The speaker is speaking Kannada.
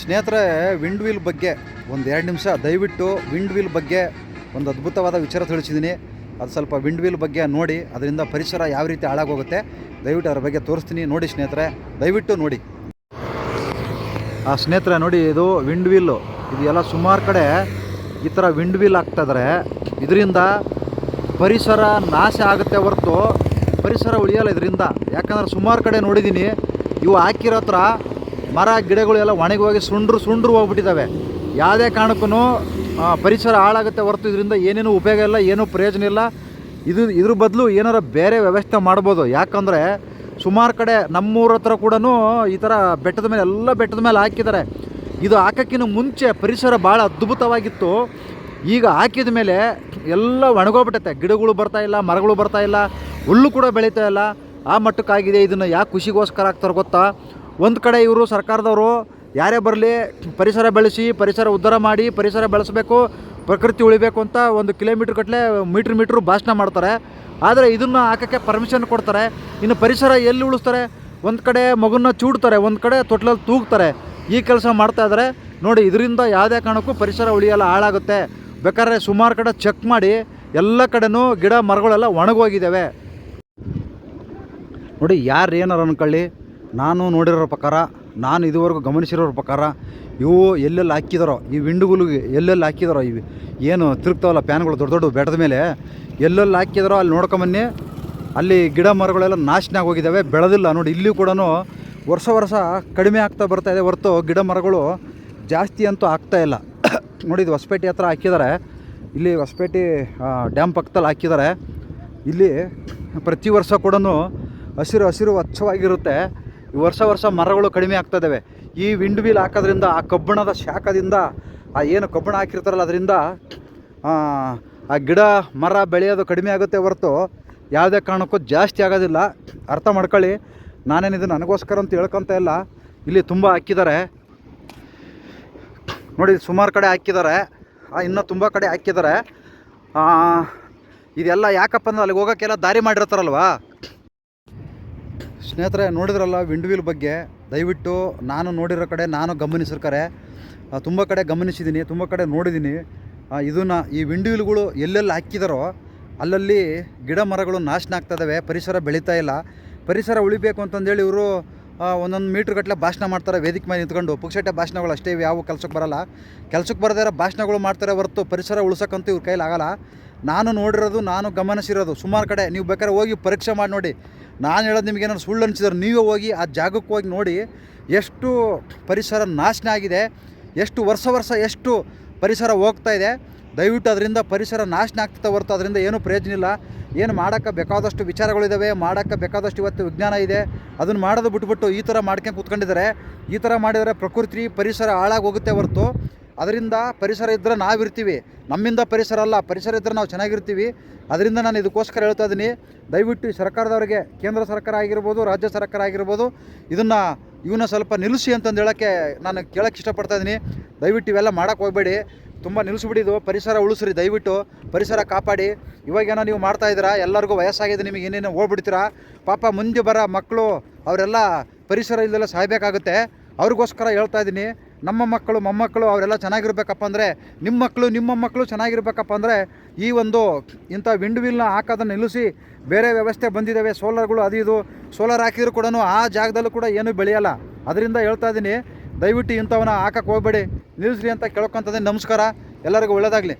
ಸ್ನೇಹಿತರೆ ವಿಂಡ್ ವೀಲ್ ಬಗ್ಗೆ ಒಂದು ಎರಡು ನಿಮಿಷ ದಯವಿಟ್ಟು ವಿಂಡ್ ವೀಲ್ ಬಗ್ಗೆ ಒಂದು ಅದ್ಭುತವಾದ ವಿಚಾರ ತಿಳಿಸಿದ್ದೀನಿ. ಅದು ಸ್ವಲ್ಪ ವಿಂಡ್ ವೀಲ್ ಬಗ್ಗೆ ನೋಡಿ, ಅದರಿಂದ ಪರಿಸರ ಯಾವ ರೀತಿ ಹಾಳಾಗೋಗುತ್ತೆ, ದಯವಿಟ್ಟು ಅದರ ಬಗ್ಗೆ ತೋರಿಸ್ತೀನಿ. ನೋಡಿ ಸ್ನೇಹಿತರೆ, ದಯವಿಟ್ಟು ನೋಡಿ. ಆ, ಸ್ನೇಹಿತರೆ, ನೋಡಿ ಇದು ವಿಂಡ್ ವೀಲು ಇದು ಸುಮಾರು ಕಡೆ ಈ ಥರ ವಿಂಡ್ ವೀಲ್ ಆಗ್ತಾಯಿದ್ರೆ ಇದರಿಂದ ಪರಿಸರ ನಾಶ ಆಗುತ್ತೆ ಹೊರತು ಪರಿಸರ ಉಳಿಯಲ್ಲ ಇದರಿಂದ. ಯಾಕಂದ್ರೆ ಸುಮಾರು ಕಡೆ ನೋಡಿದ್ದೀನಿ ಇವು ಹಾಕಿರೋ ಹತ್ರ ಮರ, ಗಿಡಗಳು ಎಲ್ಲ ಒಣಗಿ ಹೋಗಿ ಸುಂಡ್ರು ಸುಂಡ್ರು ಹೋಗ್ಬಿಟ್ಟಿದ್ದಾವೆ. ಯಾವುದೇ ಕಾರಣಕ್ಕೂ ಪರಿಸರ ಹಾಳಾಗುತ್ತೆ ಹೊರತು ಇದರಿಂದ ಏನೇನು ಉಪಯೋಗ ಇಲ್ಲ, ಏನೂ ಪ್ರಯೋಜನ ಇಲ್ಲ. ಇದು, ಇದ್ರ ಬದಲು ಏನಾರ ಬೇರೆ ವ್ಯವಸ್ಥೆ ಮಾಡ್ಬೋದು. ಯಾಕಂದರೆ ಸುಮಾರು ಕಡೆ ನಮ್ಮೂರ ಹತ್ರ ಕೂಡ ಈ ಥರ ಬೆಟ್ಟದ ಮೇಲೆ, ಎಲ್ಲ ಬೆಟ್ಟದ ಮೇಲೆ ಹಾಕಿದ್ದಾರೆ. ಇದು ಹಾಕೋಕ್ಕಿಂತ ಮುಂಚೆ ಪರಿಸರ ಭಾಳ ಅದ್ಭುತವಾಗಿತ್ತು. ಈಗ ಹಾಕಿದ ಮೇಲೆ ಎಲ್ಲ ಒಣಗೋಗ್ಬಿಟ್ಟೈತೆ. ಗಿಡಗಳು ಬರ್ತಾ ಇಲ್ಲ, ಮರಗಳು ಬರ್ತಾ ಇಲ್ಲ, ಹುಲ್ಲು ಕೂಡ ಬೆಳೀತಾ ಇಲ್ಲ. ಆ ಮಟ್ಟಕ್ಕಾಗಿದೆ, ಇದನ್ನು ಯಾಕೆ ಖುಷಿಗೋಸ್ಕರ ಆಗ್ತಾರೆ ಗೊತ್ತಾ? ಒಂದು ಕಡೆ ಇವರು ಸರ್ಕಾರದವರು ಯಾರೇ ಬರಲಿ ಪರಿಸರ ಬೆಳೆಸಿ, ಪರಿಸರ ಉದ್ಧಾರ ಮಾಡಿ, ಪರಿಸರ ಬೆಳೆಸಬೇಕು, ಪ್ರಕೃತಿ ಉಳಿಬೇಕು ಅಂತ ಒಂದು ಕಿಲೋಮೀಟ್ರ್ ಗಟ್ಟಲೆ ಮೀಟ್ರ್ ಮೀಟ್ರ್ ಭಾಷಣ ಮಾಡ್ತಾರೆ. ಆದರೆ ಇದನ್ನು ಹಾಕೋಕ್ಕೆ ಪರ್ಮಿಷನ್ ಕೊಡ್ತಾರೆ. ಇನ್ನು ಪರಿಸರ ಎಲ್ಲಿ ಉಳಿಸ್ತಾರೆ? ಒಂದು ಕಡೆ ಮಗುನ ಚೂಡ್ತಾರೆ, ಒಂದು ಕಡೆ ತೊಟ್ಲಲ್ಲಿ ತೂಗ್ತಾರೆ. ಈ ಕೆಲಸ ಮಾಡ್ತಾ ಇದ್ದಾರೆ ನೋಡಿ, ಇದರಿಂದ ಯಾವುದೇ ಕಾರಣಕ್ಕೂ ಪರಿಸರ ಉಳಿಯಲ್ಲ ಹಾಳಾಗುತ್ತೆ. ಬೇಕಾದ್ರೆ ಸುಮಾರು ಕಡೆ ಚೆಕ್ ಮಾಡಿ ಎಲ್ಲ ಕಡೆನೂ ಗಿಡ ಮರಗಳೆಲ್ಲ ಒಣಗೋಗಿದ್ದಾವೆ. ನೋಡಿ, ಯಾರು ಏನಾರು ಅನ್ಕೊಳ್ಳಿ. ನಾನು ನೋಡಿರೋ ಪ್ರಕಾರ, ನಾನು ಇದುವರೆಗೂ ಗಮನಿಸಿರೋ ಪ್ರಕಾರ, ಇವು ಎಲ್ಲೆಲ್ಲಿ ಹಾಕಿದಾರೋ, ಈ ವಿಂಡುಗಳಿಗೆ ಎಲ್ಲೆಲ್ಲಿ ಹಾಕಿದಾರೋ, ಇವು ಏನು ತಿರುಗ್ತಾವಲ್ಲ ಪ್ಯಾನ್ಗಳು ದೊಡ್ಡ ದೊಡ್ಡ ಬೆಟ್ಟದ ಮೇಲೆ, ಎಲ್ಲೆಲ್ಲಿ ಹಾಕಿದಾರೋ ಅಲ್ಲಿ ನೋಡ್ಕೊಂಬನ್ನಿ ಅಲ್ಲಿ ಗಿಡ ಮರಗಳೆಲ್ಲ ನಾಶನ ಹೋಗಿದ್ದಾವೆ ಬೆಳೆದಿಲ್ಲ. ನೋಡಿ ಇಲ್ಲಿ ಕೂಡ ವರ್ಷ ವರ್ಷ ಕಡಿಮೆ ಆಗ್ತಾ ಬರ್ತಾ ಇದೆ ಹೊರತು ಗಿಡ ಮರಗಳು ಜಾಸ್ತಿ ಅಂತೂ ಆಗ್ತಾ ಇಲ್ಲ. ನೋಡಿ, ಇದು ಹೊಸಪೇಟೆ ಹತ್ರ ಹಾಕಿದ್ದಾರೆ. ಇಲ್ಲಿ ಹೊಸಪೇಟೆ ಡ್ಯಾಮ್ ಪಕ್ಕದಲ್ಲಿ ಹಾಕಿದ್ದಾರೆ. ಇಲ್ಲಿ ಪ್ರತಿ ವರ್ಷ ಕೂಡ ಹಸಿರು ಹಸಿರು ಸ್ವಚ್ಛವಾಗಿರುತ್ತೆ. ಈ ವರ್ಷ ವರ್ಷ ಮರಗಳು ಕಡಿಮೆ ಆಗ್ತಾ ಇದ್ದಾವೆ ಈ ವಿಂಡ್ ವೀಲ್ ಹಾಕೋದ್ರಿಂದ, ಆ ಕಬ್ಬಣದ ಶಾಖದಿಂದ, ಆ ಏನು ಕಬ್ಬಣ ಹಾಕಿರ್ತಾರಲ್ಲ ಅದರಿಂದ, ಆ ಗಿಡ, ಮರ ಬೆಳೆಯೋದು ಕಡಿಮೆ ಆಗುತ್ತೆ ಹೊರತು ಯಾವುದೇ ಕಾರಣಕ್ಕೂ ಜಾಸ್ತಿ ಆಗೋದಿಲ್ಲ. ಅರ್ಥ ಮಾಡ್ಕೊಳ್ಳಿ. ನಾನೇನಿದು ನನಗೋಸ್ಕರ ಅಂತ ಹೇಳ್ಕೊತ ಇಲ್ಲ. ಇಲ್ಲಿ ತುಂಬ ಹಾಕಿದ್ದಾರೆ. ನೋಡಿ, ಸುಮಾರು ಕಡೆ ಹಾಕಿದ್ದಾರೆ. ಇನ್ನೂ ತುಂಬ ಕಡೆ ಹಾಕಿದ್ದಾರೆ. ಇದೆಲ್ಲ ಯಾಕಪ್ಪ ಅಂದ್ರೆ ಅಲ್ಲಿಗೆ ಹೋಗೋಕ್ಕೆಲ್ಲ ದಾರಿ ಮಾಡಿರ್ತಾರಲ್ವಾ? ಸ್ನೇಹಿತರೆ ನೋಡಿದ್ರಲ್ಲ ವಿಂಡ್ ವೀಲ್ ಬಗ್ಗೆ? ದಯವಿಟ್ಟು ನಾನು ನೋಡಿರೋ ಕಡೆ ನಾನು ಗಮನಿಸಿರೋ ಕಡೆ ಆ, ತುಂಬ ಕಡೆ ಗಮನಿಸಿದ್ದೀನಿ ತುಂಬ ಕಡೆ ನೋಡಿದ್ದೀನಿ ಇದನ್ನು ಈ ವಿಂಡ್ ವೀಲ್ಗಳು ಎಲ್ಲೆಲ್ಲಿ ಹಾಕಿದಾರೋ ಅಲ್ಲಲ್ಲಿ ಗಿಡ ಮರಗಳು ನಾಶನ ಆಗ್ತಾಯಿದ್ದಾವೆ ಪರಿಸರ ಬೆಳೀತಾ ಇಲ್ಲ. ಪರಿಸರ ಉಳಿಬೇಕು ಅಂತಂದೇಳಿ ಇವರು ಒಂದೊಂದು ಮೀಟ್ರ್ ಗಟ್ಟಲೆ ಭಾಷಣ ಮಾಡ್ತಾರೆ ವೇದಿಕೆ ಮೇಲೆ ನಿಂತ್ಕೊಂಡು. ಪುಕ್ಷಟೆ ಭಾಷಣಗಳು ಅಷ್ಟೇ ಯಾವ ಕೆಲಸಕ್ಕೆ ಬರಲ್ಲ. ಕೆಲಸಕ್ಕೆ ಬರದೇ ಇರೋ ಭಾಷಣಗಳು ಮಾಡ್ತಾರೆ ಹೊರತು ಪರಿಸರ ಉಳ್ಸೋಕ್ಕಂತೂ ಇವ್ರ ಕೈಲಾಗಲ್ಲ. ನಾನು ನೋಡಿರೋದು ನಾನು ಗಮನಿಸಿರೋದು ಸುಮಾರು ಕಡೆ ನೀವು ಬೇಕಾದ್ರೆ ಹೋಗಿ ಪರೀಕ್ಷೆ ಮಾಡಿ ನೋಡಿ. ನಾನು ಹೇಳೋದು ನಿಮ್ಗೆ ಏನಾದ್ರು ಸುಳ್ಳು ಅನಿಸಿದ್ರೆ ನೀವೇ ಹೋಗಿ ಆ ಜಾಗಕ್ಕೆ ಹೋಗಿ ನೋಡಿ ಎಷ್ಟು ಪರಿಸರ ನಾಶನ ಆಗಿದೆ, ಎಷ್ಟು ವರ್ಷ ವರ್ಷ ಎಷ್ಟು ಪರಿಸರ ಹೋಗ್ತಾ ಇದೆ. ದಯವಿಟ್ಟು ಅದರಿಂದ ಪರಿಸರ ನಾಶನ ಆಗ್ತದೆ ಹೊರತು ಅದರಿಂದ ಏನೂ ಪ್ರಯೋಜನ ಇಲ್ಲ. ಏನು ಮಾಡೋಕ್ಕೆ ಬೇಕಾದಷ್ಟು ವಿಚಾರಗಳಿದ್ದಾವೆ ಮಾಡೋಕ್ಕೆ ಬೇಕಾದಷ್ಟು ಇವತ್ತು ವಿಜ್ಞಾನ ಇದೆ. ಅದನ್ನು ಮಾಡೋದು ಬಿಟ್ಬಿಟ್ಟು ಈ ಥರ ಮಾಡ್ಕೊಂಡು ಕೂತ್ಕೊಂಡಿದ್ದಾರೆ. ಈ ಥರ ಮಾಡಿದರೆ ಪ್ರಕೃತಿ, ಪರಿಸರ ಹಾಳಾಗಿ ಹೋಗುತ್ತೆ ಹೊರತು. ಅದರಿಂದ ಪರಿಸರ ಇದ್ದರೆ ನಾವಿರ್ತೀವಿ. ನಮ್ಮಿಂದ ಪರಿಸರ ಅಲ್ಲ, ಪರಿಸರ ಇದ್ದರೆ ನಾವು ಚೆನ್ನಾಗಿರ್ತೀವಿ. ಅದರಿಂದ ನಾನು ಇದಕ್ಕೋಸ್ಕರ ಹೇಳ್ತಾ ಇದ್ದೀನಿ ದಯವಿಟ್ಟು ಸರ್ಕಾರದವರಿಗೆ ಕೇಂದ್ರ ಸರ್ಕಾರ ಆಗಿರ್ಬೋದು, ರಾಜ್ಯ ಸರ್ಕಾರ ಆಗಿರ್ಬೋದು, ಇದನ್ನು ಇವನ್ನ ಸ್ವಲ್ಪ ನಿಲ್ಲಿಸಿ ಅಂತಂದು ಹೇಳೋಕ್ಕೆ ನಾನು ಕೇಳೋಕ್ಕೆ ಇಷ್ಟಪಡ್ತಾ ಇದ್ದೀನಿ ದಯವಿಟ್ಟು ಇವೆಲ್ಲ ಮಾಡೋಕ್ಕೆ ಹೋಗಬೇಡಿ. ತುಂಬ ನಿಲ್ಲಿಸ್ಬಿಟ್ಟಿದ್ದು. ಪರಿಸರ ಉಳಿಸ್ರಿ, ದಯವಿಟ್ಟು. ಪರಿಸರ ಕಾಪಾಡಿ. ಇವಾಗೇನೋ ನೀವು ಮಾಡ್ತಾ ಇದ್ದೀರಾ? ಎಲ್ಲರಿಗೂ ವಯಸ್ಸಾಗಿದೆ, ನಿಮಗೆ ಏನೇನು ಹೋಗ್ಬಿಡ್ತೀರಾ? ಪಾಪ ಮುಂದೆ ಬರೋ ಮಕ್ಕಳು, ಅವರೆಲ್ಲ ಪರಿಸರ ಇಲ್ಲೆಲ್ಲ ಸಾಯ್ಬೇಕಾಗುತ್ತೆ. ಅವ್ರಿಗೋಸ್ಕರ ಹೇಳ್ತಾ ಇದ್ದೀನಿ ನಮ್ಮ ಮಕ್ಕಳು, ಮೊಮ್ಮಕ್ಕಳು ಅವರೆಲ್ಲ ಚೆನ್ನಾಗಿರ್ಬೇಕಪ್ಪ ಅಂದರೆ, ನಿಮ್ಮ ಮಕ್ಕಳು ನಿಮ್ಮ ಮಕ್ಕಳು ಚೆನ್ನಾಗಿರ್ಬೇಕಪ್ಪ ಅಂದರೆ, ಈ ಒಂದು ಇಂಥ ವಿಂಡ್ ವೀಲ್ನ ಹಾಕೋದನ್ನು ನಿಲ್ಲಿಸಿ ಬೇರೆ ವ್ಯವಸ್ಥೆ ಬಂದಿದ್ದಾವೆ ಸೋಲಾರ್ಗಳು ಅದು ಇದು. ಸೋಲಾರ್ ಹಾಕಿದ್ರು ಕೂಡ ಆ ಜಾಗದಲ್ಲೂ ಕೂಡ ಏನೂ ಬೆಳೆಯಲ್ಲ. ಅದರಿಂದ ಹೇಳ್ತಾ ಇದ್ದೀನಿ, ದಯವಿಟ್ಟು ಇಂಥವನ್ನ ಹಾಕಕ್ಕೆ ಹೋಗಬೇಡಿ. ನಿಲ್ಲಿಸ್ರಿ ಅಂತ ಕೇಳ್ಕೊತಂದ್ರೆ ನಮಸ್ಕಾರ. ಎಲ್ಲರಿಗೂ ಒಳ್ಳೆಯದಾಗಲಿ